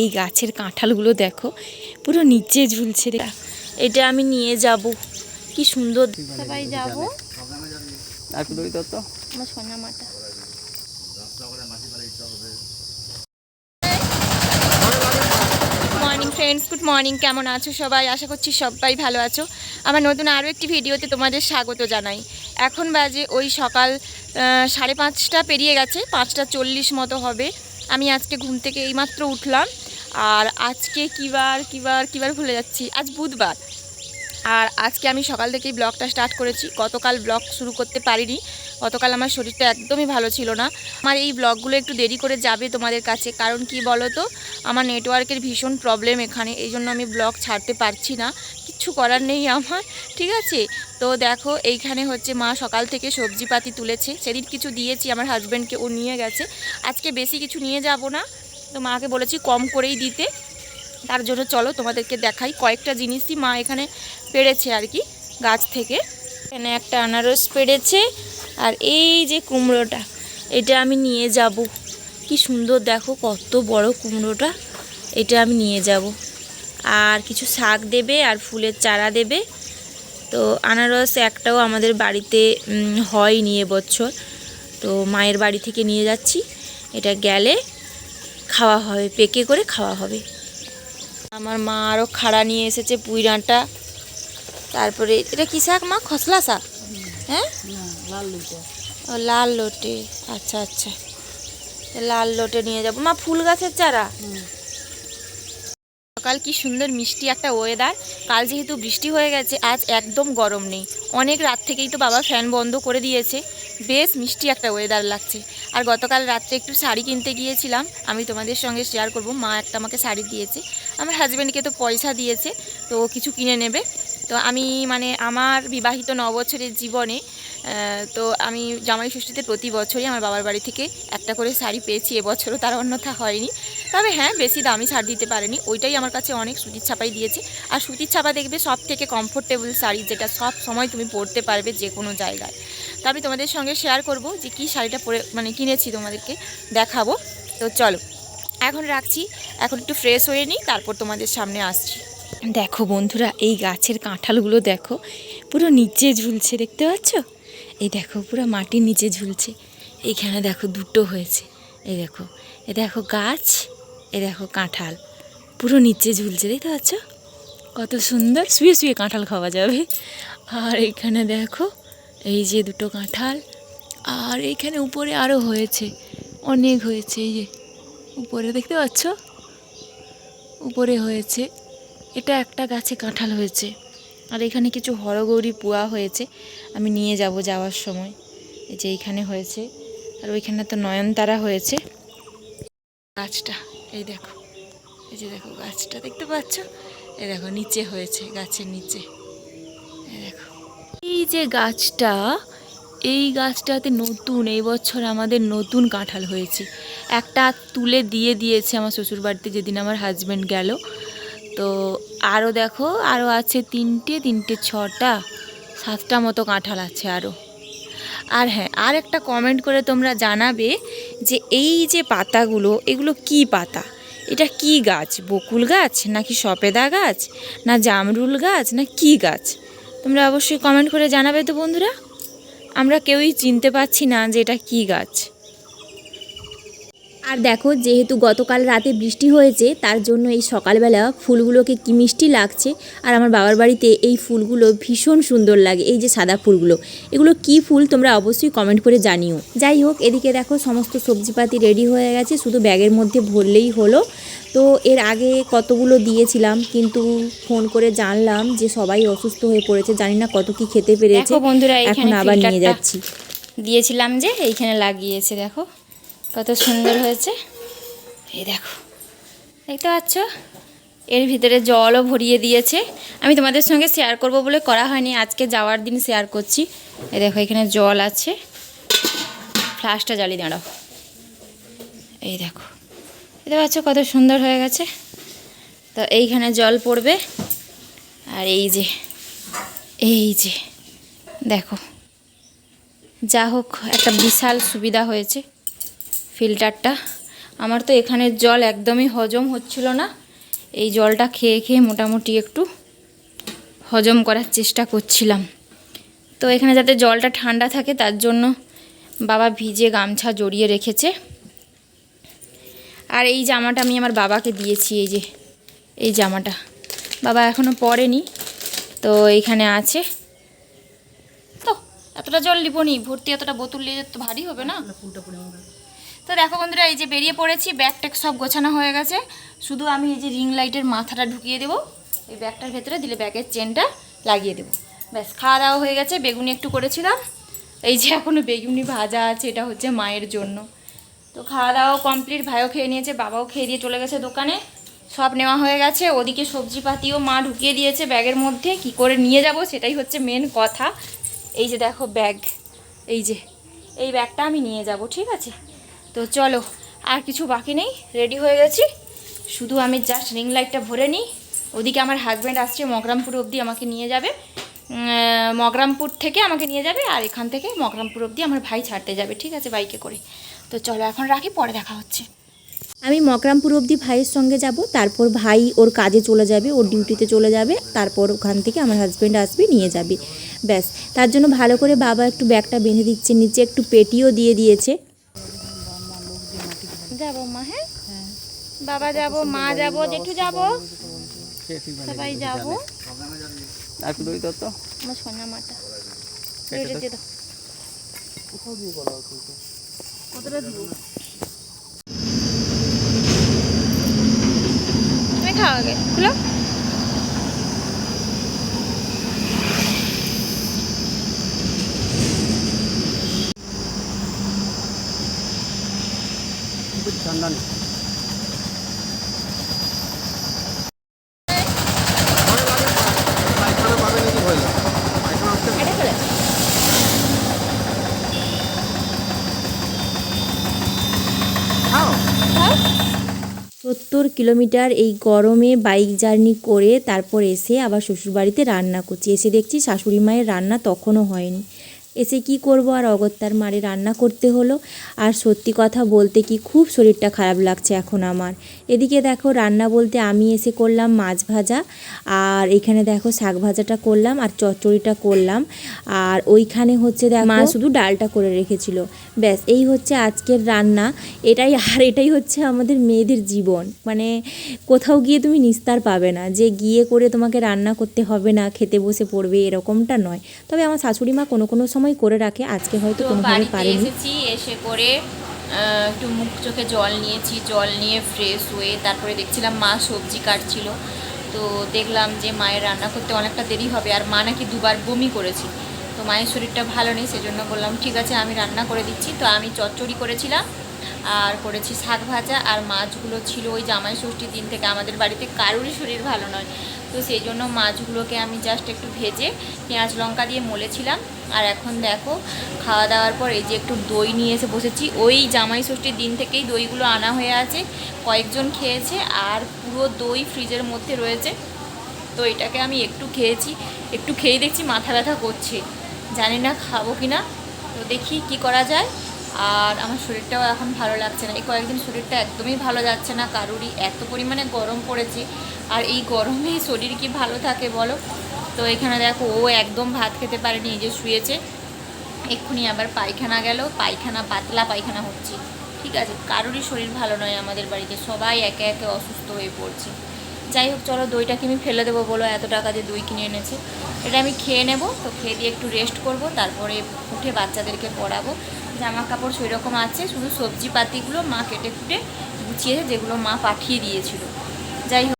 এই গাছের কাঁঠালগুলো দেখো পুরো নিচে ঝুলছে রে। এটা আমি নিয়ে যাব। কি সুন্দর। সবাই যাব। আমার সোনা মাটা। মর্নিং ফ্রেন্ডস গুড মর্নিং কেমন আছো সবাই? আশা করছি সবাই ভালো আছো। আমার নতুন আরও একটি ভিডিওতে তোমাদের স্বাগত জানাই। এখন বাজে ওই সকাল সাড়ে পাঁচটা পেরিয়ে গেছে পাঁচটা চল্লিশ মতো হবে। আমি আজকে ঘুম থেকে এইমাত্র উঠলাম। আর আজকে কিবার কিবার কিবার ভুলে যাচ্ছি। আজ বুধবার। আর আজকে আমি সকাল থেকেই ব্লগটা স্টার্ট করেছি। গতকাল ব্লগ শুরু করতে পারিনি। গতকাল আমার শরীরটা একদমই ভালো ছিল না। আমার এই ব্লগগুলো একটু দেরি করে যাবে তোমাদের কাছে। কারণ কি বলো তো আমার নেটওয়ার্কের ভীষণ প্রবলেম এখানে। এই জন্য আমি ব্লগ ছাড়তে পারছি না। কিচ্ছু করার নেই আমার। ঠিক আছে? তো দেখো, এইখানে হচ্ছে মা সকাল থেকে সবজিপাতি তুলেছে। সেদিন কিছু দিয়েছি। আমার হাজব্যান্ডকে ও নিয়ে গেছে। আজকে বেশি কিছু নিয়ে যাব না। তো মাকে বলেছি কম করেই দিতে। তার জন্য চলো তোমাদেরকে দেখাই কয়েকটা জিনিসই মা এখানে পেড়েছে আর কি গাছ থেকে। এখানে একটা আনারস পেড়েছে আর এই যে কুমড়োটা, এটা আমি নিয়ে যাব। কি সুন্দর দেখো কত বড় কুমড়োটা, এটা আমি নিয়ে যাব। আর কিছু শাক দেবে আর ফুলের চারা দেবে। তো আনারস একটাও আমাদের বাড়িতে হয়নি এবছর। তো মায়ের বাড়ি থেকে নিয়ে যাচ্ছি। এটা গেলে খাওয়া হবে পেকে করে খাওয়া হবে। আমার মা আরও খাড়া নিয়ে এসেছে পুঁই ডাঁটা। তারপরে এটা কী শাক মা? খসলা শাক? হ্যাঁ? ও লাল লোটে। আচ্ছা আচ্ছা। লাল লোটে নিয়ে যাব। মা ফুল গাছের চারা? সকাল কি সুন্দর মিষ্টি একটা ওয়েদার কাল যেহেতু বৃষ্টি হয়ে গেছে, আজ একদম গরম নেই। অনেক রাত থেকেই তো বাবা ফ্যান বন্ধ করে দিয়েছে। বেশ মিষ্টি একটা ওয়েদার লাগছে। আর গতকাল রাত্রে একটু শাড়ি কিনতে গিয়েছিলাম। আমি তোমাদের সঙ্গে শেয়ার করব। মা একটা আমাকে শাড়ি দিয়েছে। আমার হাজব্যান্ডকে তো পয়সা দিয়েছে, তো কিছু কিনে নেবে। তো আমি মানে আমার বিবাহিত ন বছরের জীবনে তো আমি জামাই ষষ্ঠীতে প্রতি বছরই আমার বাবার বাড়ি থেকে একটা করে শাড়ি পেয়েছি। এবছরও তার অন্যথা হয়নি। তবে হ্যাঁ বেশি দামি শাড়ি দিতে পারেনি। ওইটাই আমার কাছে অনেক সুতির ছাপাই দিয়েছে। আর সুতির ছাপা দেখবে সব থেকে কমফোর্টেবল শাড়ি, যেটা সব সময় তুমি পরতে পারবে যে কোনো জায়গায়। তো আমি তোমাদের সঙ্গে শেয়ার করব যে কী শাড়িটা পরে মানে কিনেছি তোমাদেরকে দেখাবো। তো চলো, এখন রাখছি। এখন একটু ফ্রেশ হয়ে নিই, তারপর তোমাদের সামনে আসছি। দেখো বন্ধুরা, এই গাছের কাঁঠালগুলো দেখো, পুরো নিচে ঝুলছে, দেখতে পাচ্ছ? এই দেখো, পুরো মাটির নিচে ঝুলছে। এইখানে দেখো দুটো হয়েছে। এই দেখো, এ দেখো গাছ। এ দেখো কাঁঠাল। পুরো নিচে ঝুলছে, দেখতে পাচ্ছ? কত সুন্দর। শুয়ে শুয়ে কাঁঠাল খাওয়া যাবে। আর এখানে দেখো, এই যে দুটো কাঁঠাল। আর এইখানে উপরে আরও হয়েছে, অনেক হয়েছে, এই যে উপরে, দেখতে পাচ্ছ? উপরে হয়েছে, এটা একটা গাছে কাঁঠাল হয়েছে। আর এখানে কিছু হরগৌরি পুয়া হয়েছে, আমি নিয়ে যাব যাওয়ার সময়। এই যে এইখানে হয়েছে, আর ওইখানে তো নয়নতারা হয়েছে। গাছটা। এই দেখো, এই যে দেখো গাছটা দেখতে পাচ্ছ? এই দেখো নিচে হয়েছে, গাছের নিচে। এই দেখো। এই যে গাছটা, এই গাছটাতে নতুন, এই বছর আমাদের নতুন কাঁঠাল হয়েছে। একটা তুলে দিয়ে দিয়েছে আমার শ্বশুর বাড়িতে যেদিন আমার হাজব্যান্ড গেল। তো আরও দেখো আরও আছে তিনটে তিনটে ছটা, সাতটা মতো কাঁঠাল আছে আরও আর হ্যাঁ আর একটা কমেন্ট করে তোমরা জানাবে যে এই যে পাতাগুলো, এগুলো কি পাতা? এটা কি গাছ? বকুল গাছ নাকি সপেদা গাছ? না জামরুল গাছ? না কি গাছ? তোমরা অবশ্যই কমেন্ট করে জানাবে তো বন্ধুরা। আমরা কেউই চিনতে পারছি না যে এটা কি গাছ। আর দেখো যেহেতু গতকাল রাতে বৃষ্টি হয়েছে তার জন্য এই সকালবেলা ফুলগুলোকে কি মিষ্টি লাগছে। আর আমার বাবার বাড়িতে এই ফুলগুলো ভীষণ সুন্দর লাগে এই যে সাদা ফুলগুলো। এগুলো কি ফুল তোমরা অবশ্যই কমেন্ট করে জানিও। যাই হোক এদিকে দেখো সমস্ত সবজিপাতি রেডি হয়ে গেছে শুধু ব্যাগের মধ্যে ভরলেই হলো। তো এর আগে কতগুলো দিয়েছিলাম কিন্তু ফোন করে জানলাম যে সবাই অসুস্থ হয়ে পড়েছে জানি না কত কি খেতে পেরেছে। বন্ধুরা এখন আবার নিয়ে যাচ্ছি। দিয়েছিলাম যে এইখানে লাগিয়েছে দেখো। কত সুন্দর হয়েছে। এই দেখো, দেখতে পাচ্ছ? এর ভিতরে জলও ভরিয়ে দিয়েছে। আমি তোমাদের সঙ্গে শেয়ার করব বলে করা হয়নি, আজকে যাওয়ার দিন শেয়ার করছি। এই দেখো, এখানে জল আছে। ফ্লাশটা জ্বালিয়ে দাঁড়াও এই দেখো, দেখতে পাচ্ছ কত সুন্দর হয়ে গেছে? তো এইখানে জল পড়বে। আর এই যে এই যে, দেখো। যা হোক একটা বিশাল সুবিধা হয়েছে। ফিল্টারটা। আমার তো এখানের জল একদমই হজম হচ্ছিল না। এই জলটা খেয়ে খেয়ে মোটামুটি একটু হজম করার চেষ্টা করছিলাম। তো এখানে যাতে জলটা ঠান্ডা থাকে, তার জন্য বাবা ভিজে গামছা জড়িয়ে রেখেছে। আর এই জামাটা আমি আমার বাবাকে দিয়েছি, এই যে, এই জামাটা। বাবা এখনও পরেনি, তো এইখানে আছে। তো, এতটা জল লিবনি ভর্তি এতটা বোতল নিয়ে যেতে ভারী হবে না? তো দেখো বন্ধুরা, এই যে বেরিয়ে পড়েছি ব্যাগ ট্যাগ সব গোছানো হয়ে গেছে। শুধু আমি এই যে রিং লাইটের মাথাটা ঢুকিয়ে দেবো। এই ব্যাগটার ভেতরে দিলে ব্যাগের চেনটা লাগিয়ে দেবো। ব্যাস, খাওয়া দাওয়া হয়ে গেছে, বেগুনি একটু করেছিলাম। এই যে এখনও বেগুনি ভাজা আছে, এটা হচ্ছে মায়ের জন্য। তো খাওয়া দাওয়া কমপ্লিট ভাইও খেয়ে নিয়েছে, বাবাও খেয়ে দিয়ে চলে গেছে দোকানে। সব নেওয়া হয়ে গেছে, ওদিকে সবজিপাতিও মা ঢুকিয়ে দিয়েছে ব্যাগের মধ্যে। কি করে নিয়ে যাব সেটাই হচ্ছে মেন কথা। এই যে দেখো ব্যাগ, এই যে, এই ব্যাগটা আমি নিয়ে যাব, ঠিক আছে? তো চলো, আর কিছু বাকি নেই রেডি হয়ে গেছি। শুধু আমি জাস্ট রিং লাইটটা ভরে নিই। ওদিকে আমার হাজব্যান্ড আসছে, মগরামপুর অবধি আমাকে নিয়ে যাবে। মগরামপুর থেকে আমাকে নিয়ে যাবে, আর এখান থেকে মগরামপুর অবধি আমার ভাই ছাড়তে যাবে, ঠিক আছে, বাইকে করে। তো চলো, এখন রাখি, পরে দেখা হচ্ছে। আমি মকরামপুর অবধি ভাইয়ের সঙ্গে যাব, তারপর ভাই ওর কাজে চলে যাবে, ওর ডিউটিতে চলে যাবে, তারপর ওখান থেকে আমার হাজব্যান্ড আসবে, নিয়ে যাবে। ব্যাস, তার জন্য ভালো করে বাবা একটু ব্যাগটা বেঁধে দিচ্ছে, নিচে একটু পেটিও দিয়ে দিয়েছে। মা হ্যাঁ? বাবা যাব মা যাব জেঠু যাব। সবাই যাব। আর দুই দড়ি তো। আমার সোনা মাটা। দিয়ে দাও। তুমি খাও আগে। খুলো। ঠান্ডা নেই সত্তর কিলোমিটার এই গরমে বাইক জার্নি করে তারপর এসে আবার শ্বশুরবাড়িতে রান্না করছি। এসে দেখছি শাশুড়ি মায়ের রান্না তখনও হয়নি। এসে কি করব? আর অগত্যার মারে রান্না করতে হলো। আর সত্যি কথা বলতে কি খুব শরীরটা খারাপ লাগছে এখন আমার। এদিকে দেখো, রান্না বলতে আমি এসে করলাম মাছ ভাজা। আর এখানে দেখো, শাক ভাজাটা করলাম আর চচ্চড়িটা করলাম। আর ওইখানে হচ্ছে দেখো মা শুধু ডালটা করে রেখেছিল। ব্যাস, এই হচ্ছে আজকের রান্না। এটাই, আর এটাই হচ্ছে আমাদের মেয়েদের জীবন। মানে কোথাও গিয়ে তুমি নিস্তার পাবে না যে গিয়ে করে তোমাকে রান্না করতে হবে না, খেতে বসে পড়বে, এরকমটা নয়। তবে আমার শাশুড়ি মা কোনো কোনো সময় করে রাখে আজকে হয়তো কোনোভাবে পারেনি। এসেছি এসে করে একটু মুখ চোখে জল নিয়েছি জল নিয়ে ফ্রেশ হয়ে তারপরে দেখছিলাম মা সবজি কাটছিল। তো দেখলাম যে মায়ের রান্না করতে অনেকটা দেরি হবে আর মা নাকি দুবার বমি করেছে। তো মায়ের শরীরটা ভালো নেই সেজন্য বললাম ঠিক আছে আমি রান্না করে দিচ্ছি। তো আমি চচ্চড়ি করেছিলাম আর করেছি শাক ভাজা আর মাছগুলো ছিল ওই জামাই ষষ্ঠীর দিন থেকে। আমাদের বাড়িতে কারোরই শরীর ভালো নয়। তো সেই জন্য মাছগুলোকে আমি জাস্ট একটু ভেজে পেঁয়াজ, লঙ্কা দিয়ে মলেছিলাম। আর এখন দেখো, খাওয়া দাওয়ার পর এই যে একটু দই নিয়ে এসে বসেছি। ওই জামাই ষষ্ঠীর দিন থেকেই দইগুলো আনা হয়ে আছে। কয়েকজন খেয়েছে আর পুরো দই ফ্রিজের মধ্যে রয়েছে। তো এটাকে আমি একটু খেয়েছি। একটু খেয়ে দেখছি মাথা ব্যথা করছে। জানি না খাব কি না তো দেখি কি করা যায়। আর আমার শরীরটাও এখন ভালো লাগছে না। এই কয়েকদিন শরীরটা একদমই ভালো যাচ্ছে না। কারুরই এত পরিমাণে গরম পড়েছে। আর এই গরমে শরীর কি ভালো থাকে বলো? তো এখানে দেখো, ও একদম ভাত খেতে পারেনি, এই যে শুয়েছে। এক্ষুনি আবার পায়খানা গেল। পায়খানা, পাতলা পায়খানা হচ্ছে। ঠিক আছে, কারোরই শরীর ভালো নয় আমাদের বাড়িতে। সবাই একে একে অসুস্থ হয়ে পড়ছে। যাই হোক, চলো দইটাকে আমি ফেলে দেবো বলো, এত টাকা দিয়ে দই কিনে এনেছে। এটা আমি খেয়ে নেব, তো খেয়ে দিয়ে একটু রেস্ট করব, তারপরে উঠে বাচ্চাদেরকে পড়াবো। জামা কাপড় সেরকম আছে, শুধু সবজি পাতিগুলো মা কেটে কুটে গুছিয়ে যেগুলো মা পাঠিয়ে দিয়েছিল। যাই হোক।